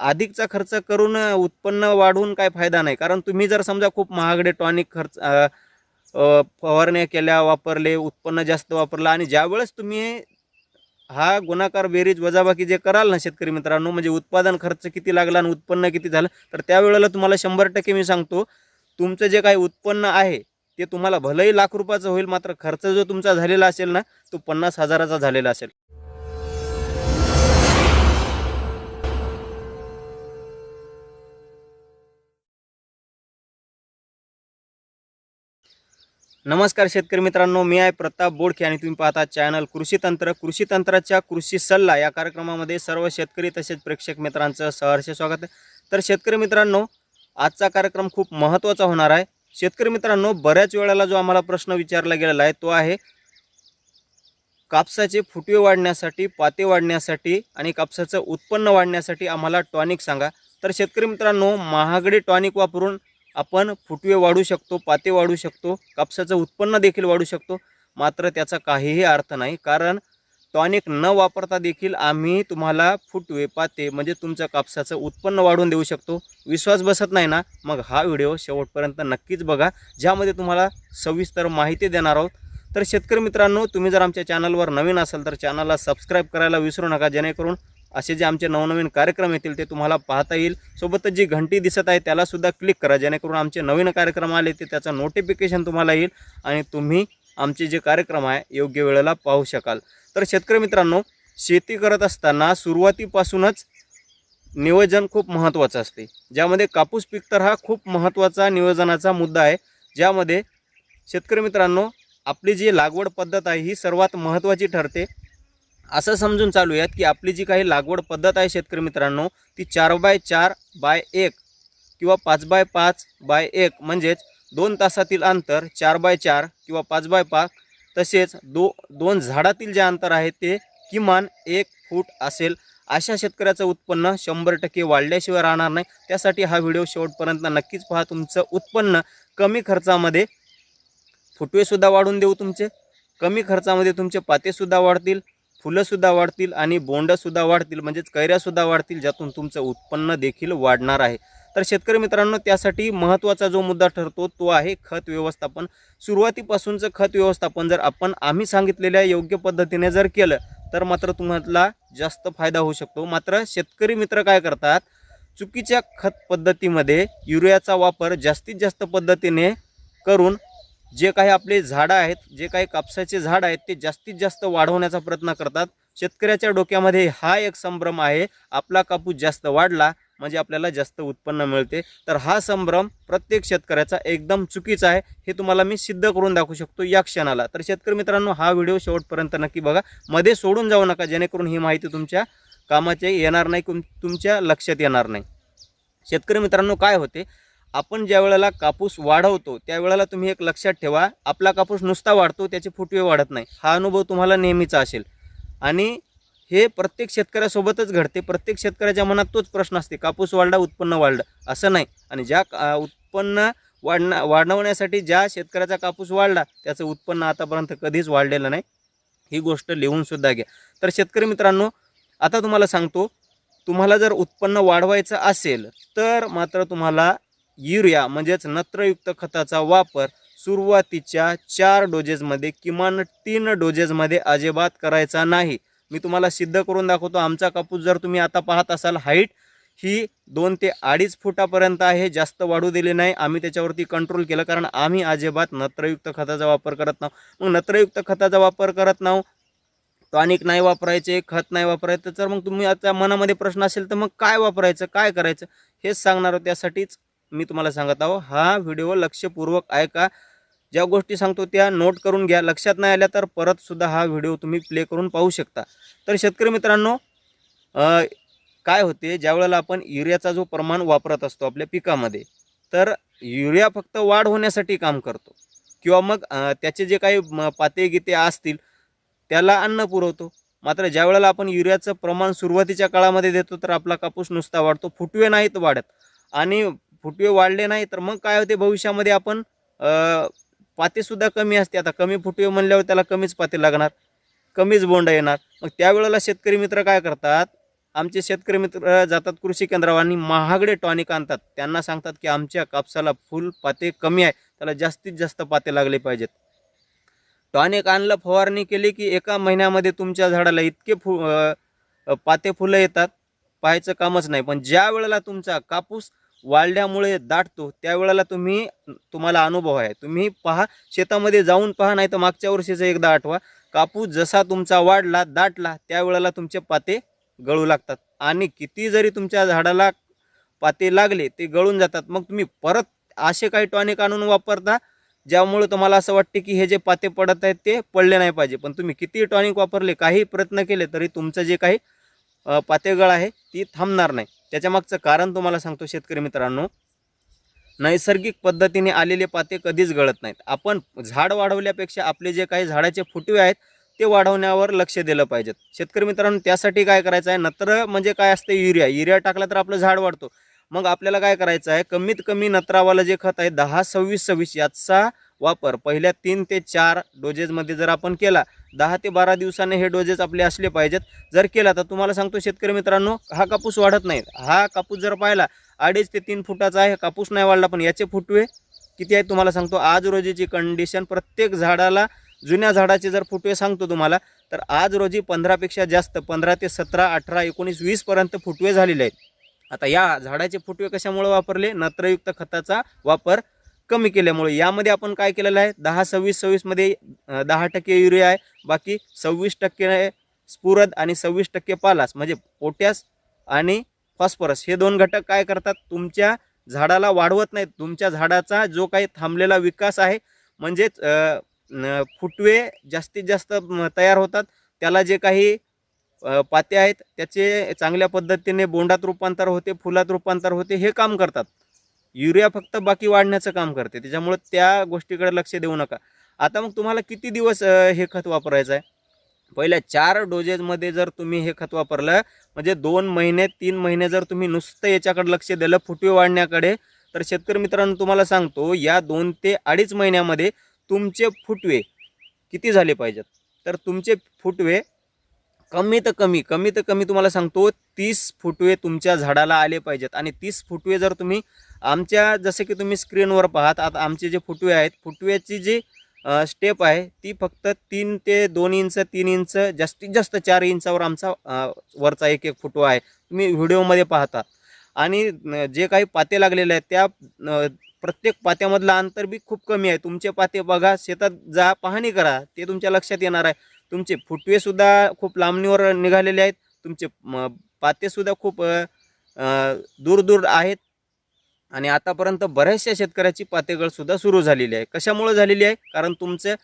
अधिकचा खर्च करून उत्पन्न वाढवून काय फायदा नाही. कारण तुम्ही जर समजा खूप महागडे टॉनिक खर्च फवारण्या केल्या वापरले उत्पन्न जास्त वापरलं आणि ज्यावेळेस तुम्ही हा गुणाकार बेरीज वजाबाकी जे कराल ना शेतकरी मित्रांनो म्हणजे उत्पादन खर्च किती लागला आणि उत्पन्न किती झालं तर त्यावेळेला तुम्हाला शंभर टक्के मी सांगतो तुमचं जे काही उत्पन्न आहे ते तुम्हाला भलंही लाख रुपयाचं होईल मात्र खर्च जो तुमचा झालेला असेल ना तो पन्नास हजाराचा झालेला असेल. नमस्कार शेतकरी मित्रांनो मी आहे प्रताप बोडखे आणि तुम्ही पाहता चॅनल कृषी तंत्र. कृषी तंत्राच्या कृषी सल्ला या कार्यक्रमामध्ये सर्व शेतकरी तसेच प्रेक्षक मित्रांचं सहर्ष स्वागत आहे. तर शेतकरी मित्रांनो आजचा कार्यक्रम खूप महत्त्वाचा होणार आहे. शेतकरी मित्रांनो बऱ्याच वेळेला जो आम्हाला प्रश्न विचारला गेलेला आहे तो आहे कापसाचे फुटवे वाढण्यासाठी पाते वाढण्यासाठी आणि कापसाचं उत्पन्न वाढण्यासाठी आम्हाला टॉनिक सांगा. तर शेतकरी मित्रांनो महागडे टॉनिक वापरून आपण फुटवे वाढू शकतो पाते वाढू शकतो कापसाचं उत्पन्न देखील वाढू शकतो. मात्र त्याचा काहीही अर्थ नाही. कारण टॉनिक न वापरता देखील आम्ही तुम्हाला फुटवे पाते म्हणजे तुमचं कापसाचं उत्पन्न वाढवून देऊ शकतो. विश्वास बसत नाही ना? मग हा व्हिडिओ शेवटपर्यंत नक्कीच बघा. ज्यामध्ये तुम्हाला सविस्तर माहिती देणार आहोत. तर शेतकरी मित्रांनो तुम्ही जर आमच्या चॅनलवर नवीन असाल तर चॅनलला सबस्क्राईब करायला विसरू नका. जेणेकरून असे जे आमचे नवनवीन कार्यक्रम येतील ते तुम्हाला पाहता येईल. सोबतच जी घंटी दिसत आहे त्यालासुद्धा क्लिक करा. जेणेकरून आमचे नवीन कार्यक्रम आले ते त्याचं नोटिफिकेशन तुम्हाला येईल आणि तुम्ही आमचे जे कार्यक्रम आहे योग्य वेळेला पाहू शकाल. तर शेतकरी मित्रांनो शेती करत असताना सुरुवातीपासूनच नियोजन खूप महत्त्वाचं असते. ज्यामध्ये कापूस पीक तर हा खूप महत्त्वाचा नियोजनाचा मुद्दा आहे. ज्यामध्ये शेतकरी मित्रांनो आपली जी लागवड पद्धत आहे ही सर्वात महत्त्वाची ठरते. असं समजून चालूयात की आपली जी काही लागवड पद्धत आहे शेतकरी मित्रांनो ती चार बाय चार बाय एक किंवा पाच बाय पाच बाय एक म्हणजेच दोन तासातील अंतर चार बाय चार किंवा पाच बाय पाच तसेच दो दोन झाडातील जे अंतर आहे ते किमान एक फूट असेल. अशा शेतकऱ्याचं उत्पन्न शंभर टक्के वाढल्याशिवाय राहणार नाही. त्यासाठी हा व्हिडिओ शेवटपर्यंत नक्कीच पहा. तुमचं उत्पन्न कमी खर्चामध्ये फुटवेसुद्धा वाढून देऊ तुमचे कमी खर्चामध्ये तुमचे पातेसुद्धा वाढतील. फुलंसुद्धा वाढतील आणि बोंडंसुद्धा वाढतील म्हणजेच कैऱ्यासुद्धा वाढतील ज्यातून तुमचं उत्पन्न देखील वाढणार आहे. तर शेतकरी मित्रांनो त्यासाठी महत्त्वाचा जो मुद्दा ठरतो तो आहे खत व्यवस्थापन. सुरुवातीपासूनचं खत व्यवस्थापन जर आपण आम्ही सांगितलेल्या योग्य पद्धतीने जर केलं तर मात्र तुम्हाला जास्त फायदा होऊ शकतो. मात्र शेतकरी मित्र काय करतात चुकीच्या खत पद्धतीमध्ये युरियाचा वापर जास्तीत जास्त पद्धतीने करून जे काही आपले झाडं आहेत जे काही कापसाचे झाड आहेत ते जास्तीत जास्त वाढवण्याचा प्रयत्न करतात. शेतकऱ्याच्या डोक्यामध्ये हा एक संभ्रम आहे. आपला कापूस जास्त वाढला म्हणजे आपल्याला जास्त उत्पन्न मिळते. तर हा संभ्रम प्रत्येक शेतकऱ्याचा एकदम चुकीचा आहे. हे तुम्हाला मी सिद्ध करून दाखवू शकतो या क्षणाला. तर शेतकरी मित्रांनो हा व्हिडिओ शेवटपर्यंत नक्की बघा. मध्ये सोडून जाऊ नका जेणेकरून ही माहिती तुमच्या कामाचे येणार नाही तुमच्या लक्षात येणार नाही. शेतकरी मित्रांनो काय होते? आपण ज्या वेळेला कापूस वाढवतो त्यावेळेला तुम्ही एक लक्षात ठेवा आपला कापूस नुसता वाढतो त्याचे फुटवे वाढत नाही. हा अनुभव तुम्हाला नेहमीचा असेल. आणि हे प्रत्येक शेतकऱ्यासोबतच घडते. प्रत्येक शेतकऱ्याच्या मनात तोच प्रश्न असते कापूस वाढला उत्पन्न वाढलं असं नाही. आणि ज्या उत्पन्न वाढणं वाढवण्यासाठी ज्या शेतकऱ्याचा कापूस वाढला त्याचं उत्पन्न आतापर्यंत कधीच वाढलेलं नाही. ही गोष्ट लिहूनसुद्धा घ्या. तर शेतकरी मित्रांनो आता तुम्हाला सांगतो तुम्हाला जर उत्पन्न वाढवायचं असेल तर मात्र तुम्हाला युरिया म्हणजेच नत्रयुक्त खताचा वापर सुरुवातीच्या चार डोजेसमध्ये किमान तीन डोजेसमध्ये अजिबात करायचा नाही. मी तुम्हाला सिद्ध करून दाखवतो आमचा कापूस जर तुम्ही आता पाहत असाल हाईट ही दोन ते अडीच फुटापर्यंत आहे जास्त वाढू दिली नाही. आम्ही त्याच्यावरती कंट्रोल केलं कारण आम्ही अजिबात नत्रयुक्त खताचा वापर करत नाहो मग नत्रयुक्त खताचा वापर करत नाहो टॉनिक नाही वापरायचे खत नाही वापरायचं तर मग तुम्ही आता मनामध्ये प्रश्न असेल तर मग काय वापरायचं काय करायचं? हेच सांगणार त्यासाठीच मी तुम्हाला सांगत आहो हा व्हिडिओ लक्षपूर्वक ऐका. ज्या गोष्टी सांगतो त्या नोट करून घ्या. लक्षात नाही आल्या तर परतसुद्धा हा व्हिडिओ तुम्ही प्ले करून पाहू शकता. तर शेतकरी मित्रांनो काय होते? ज्या वेळेला आपण युरियाचा जो प्रमाण वापरत असतो आपल्या पिकामध्ये तर युरिया फक्त वाढ होण्यासाठी काम करतो. किंवा मग त्याचे जे काही म, पाते गिते असतील त्याला अन्न पुरवतो. मात्र ज्या वेळेला आपण युरियाचं प्रमाण सुरुवातीच्या काळामध्ये देतो तर आपला कापूस नुसता वाढतो फुटवे नाहीत वाढत. आणि फुटवे वाढले नाही तर मग काय होते भविष्यामध्ये आपण पातेसुद्धा कमी असते. आता कमी फुटवे म्हणल्यावर त्याला कमीच पाते लागणार कमीच बोंड येणार. मग त्यावेळेला शेतकरी मित्र काय करतात? आमचे शेतकरी मित्र जातात कृषी केंद्रावर आणि महागडे टॉनिक आणतात. त्यांना सांगतात की आमच्या कापसाला फुल पाते कमी आहे त्याला जास्तीत जास्त पाते लागले पाहिजेत. टॉनिक आणलं फवारणी केली की एका महिन्यामध्ये तुमच्या झाडाला इतके फु पाते फुलं येतात पाहायचं कामच नाही. पण ज्या वेळेला तुमचा कापूस वाळल्यामुळे दाटतो त्यावेळेला तुम्ही तुम्हाला अनुभव आहे. तुम्ही पहा शेतामध्ये जाऊन पहा नाही तर मागच्या वर्षीचं एकदा आठवा. कापूस जसा तुमचा वाढला दाटला त्यावेळेला तुमचे पाते गळू लागतात. आणि किती जरी तुमच्या झाडाला पाते लागले ते गळून जातात. मग तुम्ही परत असे काही टॉनिक आणून वापरता ज्यामुळे तुम्हाला असं वाटते की हे जे पाते पडत आहेत ते पडले नाही पाहिजे. पण तुम्ही किती टॉनिक वापरले काही प्रयत्न केले तरी तुमचं जे काही पातेगळ आहे ती थांबणार नाही. त्याच्यामागचं कारण तुम्हाला सांगतो शेतकरी मित्रांनो नैसर्गिक पद्धतीने आलेले पाते कधीच गळत नाहीत. आपण झाड वाढवल्यापेक्षा आपले जे काही झाडाचे फुटवे आहेत ते वाढवण्यावर लक्ष दिलं पाहिजेत शेतकरी मित्रांनो त्यासाठी काय करायचं आहे? नत्र म्हणजे काय असते? युरिया. युरिया टाकला तर आपलं झाड वाढतो. मग आपल्याला काय करायचं आहे? कमीत कमी नत्रावालं जे खत आहे दहा सव्वीस सव्वीस याचा वापर पहिल्या तीन ते चार डोजेसमध्ये जर आपण केला दहा ते बारा दिवसाने हे डोजेस आपले असले पाहिजेत. जर केला तर तुम्हाला सांगतो शेतकरी मित्रांनो हा कापूस वाढत नाही. हा कापूस जर पाहिला अडीच ते तीन फुटाचा आहे कापूस नाही वाढला पण याचे फुटवे किती आहेत तुम्हाला सांगतो. आज रोजीची कंडिशन प्रत्येक झाडाला जुन्या झाडाचे जर फुटवे सांगतो तुम्हाला तर आज रोजी पंधरापेक्षा जास्त पंधरा ते सतरा अठरा एकोणीस वीसपर्यंत फुटवे झालेले आहेत. आता या झाडाचे फुटवे कशामुळे वापरले? नत्रयुक्त खताचा वापर कमी केल्यामुळे. यामध्ये आपण काय केलेलं आहे? दहा सव्वीस सव्वीसमध्ये दहा टक्के युरिया आहे. बाकी सव्वीस टक्के स्फुरद आणि सव्वीस टक्के पालास म्हणजे पोटॅस आणि फॉस्फरस. हे दोन घटक काय करतात? तुमच्या झाडाला वाढवत नाहीत. तुमच्या झाडाचा जो काही थांबलेला विकास आहे म्हणजेच फुटवे जास्तीत जास्त तयार होतात. त्याला जे काही पाते आहेत त्याचे चांगल्या पद्धतीने बोंडात रूपांतर होते फुलात रूपांतर होते हे काम करतात. युरिया फक्त बाकी वाढण्याचं काम करते. त्याच्यामुळं त्या गोष्टीकडे लक्ष देऊ नका. आता मग तुम्हाला किती दिवस हे खत वापरायचं आहे पहिल्या चार डोजेसमध्ये जर तुम्ही हे खत वापरलं म्हणजे दोन महिने तीन महिने जर तुम्ही नुसतं याच्याकडे लक्ष दिलं फुटवे वाढण्याकडे तर शेतकरी मित्रांनो तुम्हाला सांगतो या दोन ते अडीच महिन्यामध्ये तुमचे फुटवे किती झाले पाहिजेत? तर तुमचे फुटवे कमी तर कमी कमी तर कमी तुम्हाला सांगतो तीस फुटवे तुमच्या झाडाला आले पाहिजेत. आणि तीस फुटवे जर तुम्ही आमच्या जसे की तुम्ही स्क्रीनवर पाहात आता आमचे जे फुटवे आहेत फुटव्याची जी स्टेप आहे ती फक्त तीन ते दोन इंच तीन इंच जास्तीत जास्त चार इंचावर आमचा वरचा एक एक फुटवा आहे. तुम्ही व्हिडिओमध्ये पाहता. आणि जे काही पाते लागलेले आहेत त्या प्रत्येक पात्यामधलं अंतर बी खूप कमी आहे. तुमचे पाते बघा शेतात जा पाहणी करा ते तुमच्या लक्षात येणार आहे. तुमचे फुटवेसुद्धा खूप लांबणीवर निघालेले आहेत. तुमचे पातेसुद्धा खूप दूर दूर आहेत. आणि आतापर्यंत बऱ्याचशा शेतकऱ्याची पातेगळसुद्धा सुरू झालेली आहे. कशामुळं झालेली आहे? कारण तुमचं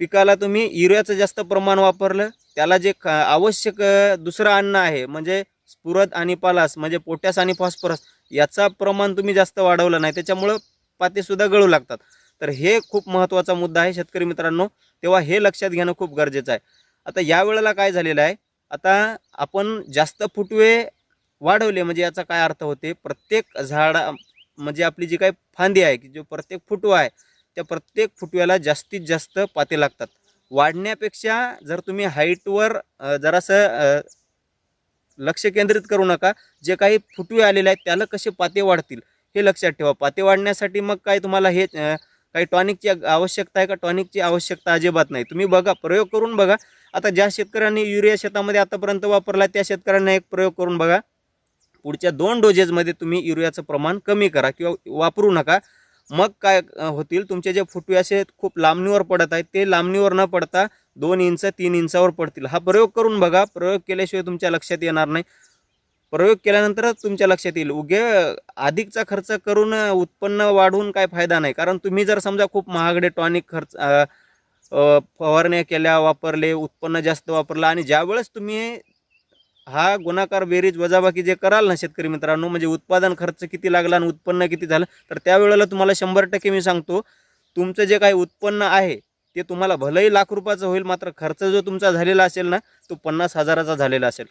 पिकाला तुम्ही युरियाचं जास्त प्रमाण वापरलं त्याला जे आवश्यक दुसरं अन्न आहे म्हणजे स्फुरद आणि पालास म्हणजे पोटॅस आणि फॉस्फरस याचा प्रमाण तुम्ही जास्त वाढवलं नाही त्याच्यामुळं पातेसुद्धा गळू लागतात. तर हे खूप महत्त्वाचा मुद्दा आहे शेतकरी मित्रांनो. तेव्हा हे लक्षात घेणं खूप गरजेचं आहे. आता या वेळेला काय झालेलं आहे? आता आपण जास्त फुटवे वाढवले म्हणजे याचा काय अर्थ होते? प्रत्येक झाडा म्हणजे आपली जी काही फांदी आहे की जो प्रत्येक फुटवा आहे त्या प्रत्येक फुटव्याला जास्तीत जास्त पाते लागतात. वाढण्यापेक्षा जर तुम्ही हाईटवर जरासं लक्ष केंद्रित करू नका जे काही फुटवे आलेले आहेत त्याला कसे पाते वाढतील हे लक्षात ठेवा. पाते वाढण्यासाठी मग काय तुम्हाला हे काही टॉनिकची आवश्यकता आहे का? टॉनिकची आवश्यकता अजिबात नाही. तुम्ही बघा प्रयोग करून बघा. आता ज्या शेतकऱ्यांनी युरिया शेतामध्ये आतापर्यंत वापरला त्या शेतकऱ्यांना एक प्रयोग करून बघा. पुढच्या दोन डोजेसमध्ये तुम्ही युरियाचं प्रमाण कमी करा किंवा वापरू नका. मग काय होतील? तुमचे जे फुटवे असे खूप लांबणीवर पडत आहेत ते लांबणीवर न पडता दोन इंच तीन इंचावर पडतील. हा प्रयोग करून बघा. प्रयोग केल्याशिवाय तुमच्या लक्षात येणार नाही. प्रयोग केल्यानंतरच तुमच्या लक्षात येईल. उगे अधिकचा खर्च करून उत्पन्न वाढवून काय फायदा नाही. कारण तुम्ही जर समजा खूप महागडे टॉनिक खर्च फवारण्या केल्या वापरले उत्पन्न जास्त वापरलं आणि ज्यावेळेस तुम्ही हा गुणाकार बेरीज वजाबाकी जे कराल ना शेतकरी मित्रांनो म्हणजे उत्पादन खर्च किती लागला आणि उत्पन्न किती झालं तर त्यावेळेला तुम्हाला शंभर टक्के मी सांगतो तुमचं जे काही उत्पन्न आहे ते तुम्हाला भलंही लाख रुपयाचं होईल मात्र खर्च जो तुमचा झालेला असेल ना तो पन्नास हजाराचा झालेला असेल.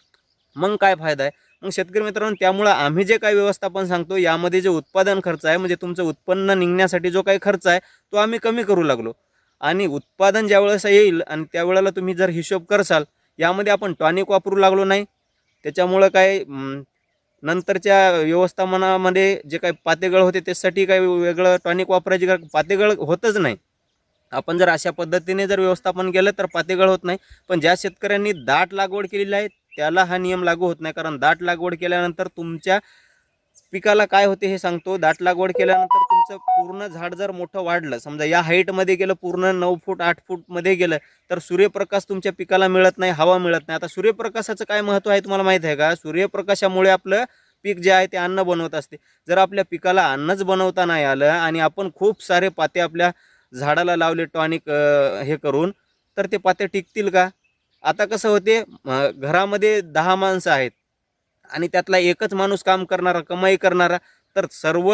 मग काय फायदा आहे? मग शेतकरी मित्रांनो त्यामुळं आम्ही जे काही व्यवस्थापन सांगतो यामध्ये जे उत्पादन खर्च आहे म्हणजे तुमचं उत्पन्न निघण्यासाठी जो काही खर्च आहे तो आम्ही कमी करू लागलो. आणि उत्पादन ज्या वेळेस येईल आणि त्यावेळेला तुम्ही जर हिशोब करसाल यामध्ये आपण टॉनिक वापरू लागलो नाही त्याच्यामुळं काय नंतरच्या व्यवस्थापनामध्ये जे काही पातेगळ होते त्यासाठी काही वेगळं टॉनिक वापरायची गरज पातेगळ होतच नाही. आपण जर अशा पद्धतीने जर व्यवस्थापन केलं तर पातेगळ होत नाही. पण ज्या शेतकऱ्यांनी दाट लागवड केलेली आहे त्याला हा नियम लागू होत नाही. कारण दाट लागवड केल्यानंतर तुमच्या पिकाला काय होते हे सांगतो. दाट लागवड केल्यानंतर तुमचं पूर्ण झाड जर मोठं वाढलं समजा या हाईटमध्ये गेलं पूर्ण नऊ फूट आठ फूटमध्ये गेलं तर सूर्यप्रकाश तुमच्या पिकाला मिळत नाही हवा मिळत नाही. आता सूर्यप्रकाशाचं काय महत्त्व आहे तुम्हाला माहीत आहे का? सूर्यप्रकाशामुळे आपलं पीक जे आहे ते अन्न बनवत असते. जर आपल्या पिकाला अन्नच बनवता नाही आलं आणि आपण खूप सारे पाते आपल्या झाडाला लावले टॉनिक हे करून तर ते पाते टिकतील का? आता कसं होते घरामध्ये दहा माणसं आहेत आणि त्यातला एकच माणूस काम करणारा कमाई करणारा तर सर्व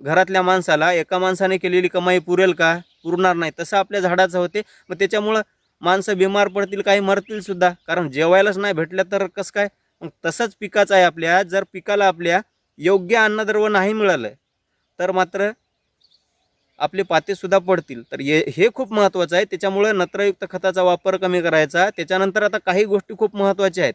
घरातल्या माणसाला एका माणसाने केलेली कमाई पुरेल का? पुरणार नाही. तसं आपल्या झाडाचं होते. मग त्याच्यामुळं माणसं बिमार पडतील काही मरतील सुद्धा. कारण जेवायलाच नाही भेटलं तर कसं काय? मग तसंच पिकाचं आहे आपल्या. जर पिकाला आपल्या योग्य अन्नद्रव्य नाही मिळालं तर मात्र आपले पातेसुद्धा पडतील. तर ये हे खूप महत्त्वाचं आहे. त्याच्यामुळं नत्रयुक्त खताचा वापर कमी करायचा. त्याच्यानंतर आता काही गोष्टी खूप महत्त्वाच्या आहेत.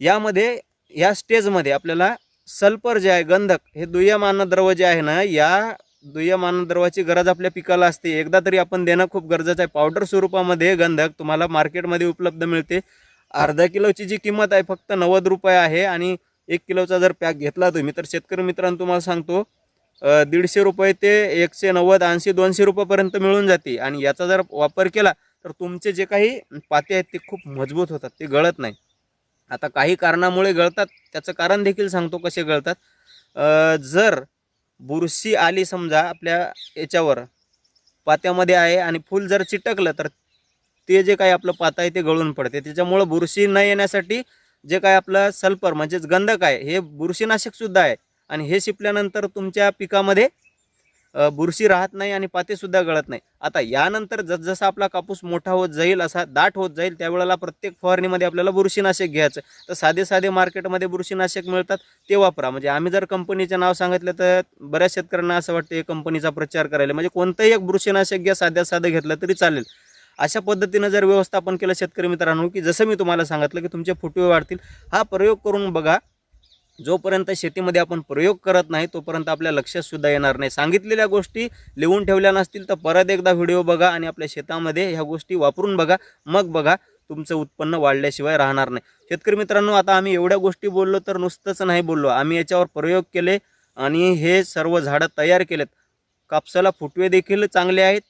यामध्ये या स्टेजमध्ये आपल्याला सल्फर जे आहे गंधक हे दुय्यम अन्नद्रव्य जे आहे ना या दुय्यम अन्नद्रवाची गरज आपल्या पिकाला असते. एकदा तरी आपण देणं खूप गरजेचं आहे. पावडर स्वरूपामध्ये गंधक तुम्हाला मार्केटमध्ये उपलब्ध मिळते. अर्धा किलोची जी किंमत आहे फक्त नव्वद रुपये आहे आणि एक किलोचा जर पॅक घेतला तुम्ही तर शेतकरी मित्रांनो तुम्हाला सांगतो दीडशे रुपये ते एकशे नव्वद ऐंशी दोनशे रुपयापर्यंत मिळून जाते. आणि याचा जर वापर केला तर तुमचे जे काही पाते आहेत ते खूप मजबूत होतात ते गळत नाही. आता काही कारणामुळे गळतात त्याचं कारण देखील सांगतो कसे गळतात. जर बुरशी आली समजा आपल्या याच्यावर पात्यामध्ये आहे आणि फूल जर चिटकलं तर ते जे काही आपलं पातं आहे ते गळून पडते. त्याच्यामुळं बुरशी न येण्यासाठी जे काय आपलं सल्फर म्हणजेच गंधक आहे हे बुरशीनाशकसुद्धा आहे. आणि हे शिपल्यानंतर तुमच्या पिकामध्ये बुरशी राहत नाही आणि पातेसुद्धा गळत नाही. आता यानंतर जसजसा आपला कापूस मोठा होत जाईल असा दाट होत जाईल त्यावेळेला प्रत्येक फवारणीमध्ये आपल्याला बुरशीनाशक घ्यायचं. तर साधे साधे मार्केटमध्ये बुरशीनाशक मिळतात ते वापरा. म्हणजे आम्ही जर कंपनीचं नाव सांगितलं तर बऱ्याच शेतकऱ्यांना असं वाटतं कंपनीचा प्रचार करायला. म्हणजे कोणतंही एक बुरशीनाशक घ्या साध्या साधं घेतलं तरी चालेल. अशा पद्धतीनं जर व्यवस्थापन केलं शेतकरी मित्रांनो की जसं मी तुम्हाला सांगितलं की तुमचे फुटवे वाढतील हा प्रयोग करून बघा जोपर्यंत शेतीमध्ये आपण प्रयोग करत नाही तोपर्यंत आपल्या लक्षात सुद्धा येणार नाही. सांगितलेल्या गोष्टी लिहून ठेवल्या नसतील तर परत एकदा व्हिडिओ बघा आणि आपल्या शेतामध्ये ह्या गोष्टी वापरून बघा मग बघा तुमचं उत्पन्न वाढल्याशिवाय राहणार नाही. शेतकरी मित्रांनो आता आम्ही एवढ्या गोष्टी बोललो तर नुसतंच नाही बोललो. आम्ही याच्यावर प्रयोग केले आणि हे सर्व झाडं तयार केलेत. कापसाला फुटवे देखील चांगले आहेत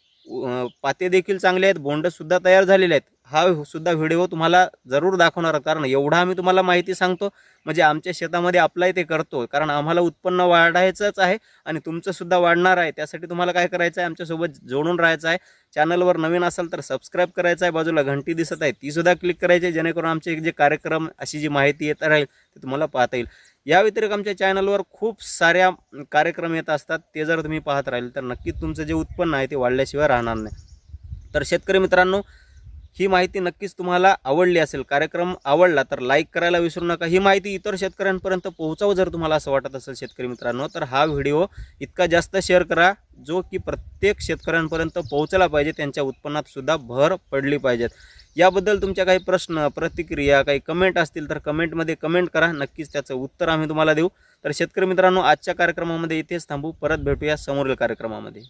पाते देखील चांगले आहेत बोंडसुद्धा तयार झालेले आहेत. हा सुद्धा व्हिडिओ तुम्हाला जरूर दाखवणार कारण एवढा आम्ही तुम्हाला माहिती सांगतो म्हणजे आमच्या शेतामध्ये अप्लाय ते करतो. कारण आम्हाला उत्पन्न वाढायचंच आहे आणि तुमचंसुद्धा वाढणार आहे. त्यासाठी तुम्हाला काय करायचं आहे? आमच्यासोबत जोडून राहायचं आहे. चॅनलवर नवीन असाल तर सबस्क्राईब करायचं आहे. बाजूला घंटी दिसत आहे. तीसुद्धा क्लिक करायची आहे. जेणेकरून आमचे जे कार्यक्रम अशी जी माहिती येत राहील ते तुम्हाला पाहता येईल. या व्यतिरिक्त आमच्या चॅनलवर खूप साऱ्या कार्यक्रम येत असतात. ते जर तुम्ही पाहत राहील तर नक्कीच तुमचं जे उत्पन्न आहे ते वाढल्याशिवाय राहणार नाही. तर शेतकरी मित्रांनो ही माहिती नक्कीच तुम्हाला आवडली असेल कार्यक्रम आवडला तर लाईक करायला विसरू नका. ही माहिती इतर शेतकऱ्यांपर्यंत पोहोचावं जर तुम्हाला असं वाटत असेल शेतकरी मित्रांनो तर हा व्हिडिओ इतका जास्त शेअर करा जो की प्रत्येक शेतकऱ्यांपर्यंत पोहोचला पाहिजे त्यांच्या उत्पन्नात सुद्धा भर पडली पाहिजेत याबद्दल तुमच्या काही प्रश्न प्रतिक्रिया काही कमेंट असतील तर कमेंटमध्ये कमेंट करा. नक्कीच त्याचं उत्तर आम्ही तुम्हाला देऊ. तर शेतकरी मित्रांनो आजच्या कार्यक्रमामध्ये इथेच थांबू. परत भेटूया समोरील कार्यक्रमामध्ये.